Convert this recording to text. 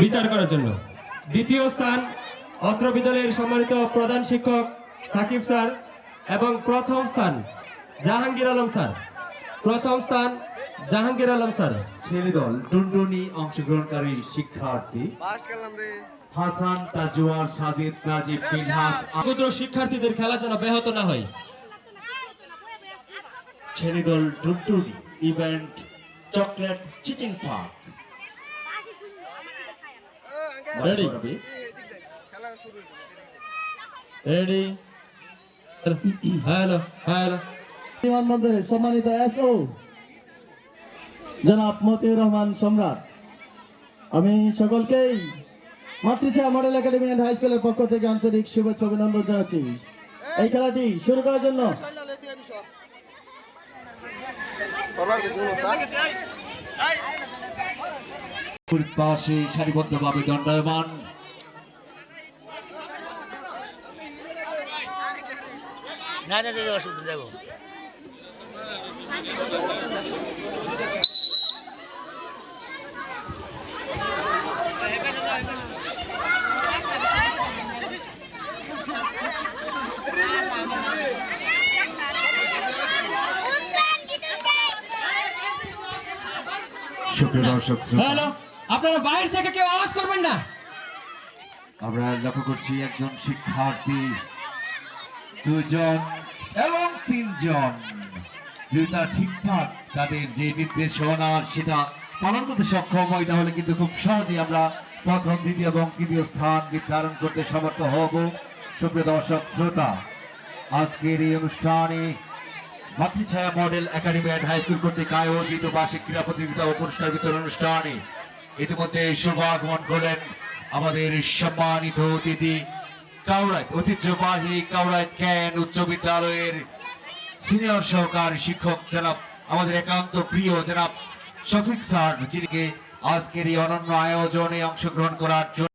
বিচার করার জন্য। দ্বিতীয় স্থান অত্র বিদ্যালয়ের সম্মানিত প্রধান শিক্ষক সাকিব স্যার এবং প্রথম স্থান জাহাঙ্গীর আলম স্যার। প্রথম স্থান জাহাঙ্গীর আলম স্যার। ছেলে দল টুনটুনি অংশগ্রহণকারী শিক্ষার্থী। হাসান তাজুয়ার সাজিদ নাজিব ফিনহাস। ক্ষুদ্র শিক্ষার্থীদের খেলা যেন ব্যাহত না হয়। ছেলে দল টুনটুনি ইভেন্ট চকলেট চিচিং পার্ক Ready? রেডি হ্যালো হ্যালো বিমানবন্দরের সম্মানিত এসও জনাব মতিউর রহমান সম্রাট। আমি সকলকেই মাতৃছা মডেল একাডেমি অ্যান্ড হাই স্কুলের পক্ষ থেকে আন্তরিক শুভেচ্ছা অভিনন্দন জানাচ্ছি। এই খেলাটি শুরু করার জন্য পাশে সারিবদ্ধভাবে দণ্ডায়মান। না না যাব অসুবিধা যাব। সুপ্রিয় দর্শক হ্যালো। আপনারা বাইরে থেকে কেউ আওয়াজ করবেন না। আমরা লক্ষ্য করছি একজন শিক্ষার্থী, দুজন এবং তিনজন। দুটা ঠিকঠাক তাদের যে নির্দেশনা সেটা পালন করতে সক্ষম হয়, তাহলে কিন্তু খুব সহজেই আমরা প্রথম, দ্বিতীয় এবং তৃতীয় স্থান নির্ধারণ করতে সমর্থ হব। সুপ্রিয় দর্শক, শ্রোতা, আজকের এই অনুষ্ঠানে Matrichhaya model academy and high school কর্তৃক আয়োজিত বার্ষিক ক্রীড়া প্রতিযোগিতা ও পুরস্কার বিতরণ অনুষ্ঠানে ইতিমধ্যে শুভাগমন করলেন আমাদের সম্মানিত অতিথি কাউরাই ঐতিহ্যবাহী কাউরাই ক্যান উচ্চ বিদ্যালয়ের সিনিয়র সহকার শিক্ষক জনাব, আমাদের একান্ত প্রিয় জনাব শফিক স্যার যিনি আজকের এই অনন্য আয়োজনে অংশগ্রহণ করার জন্য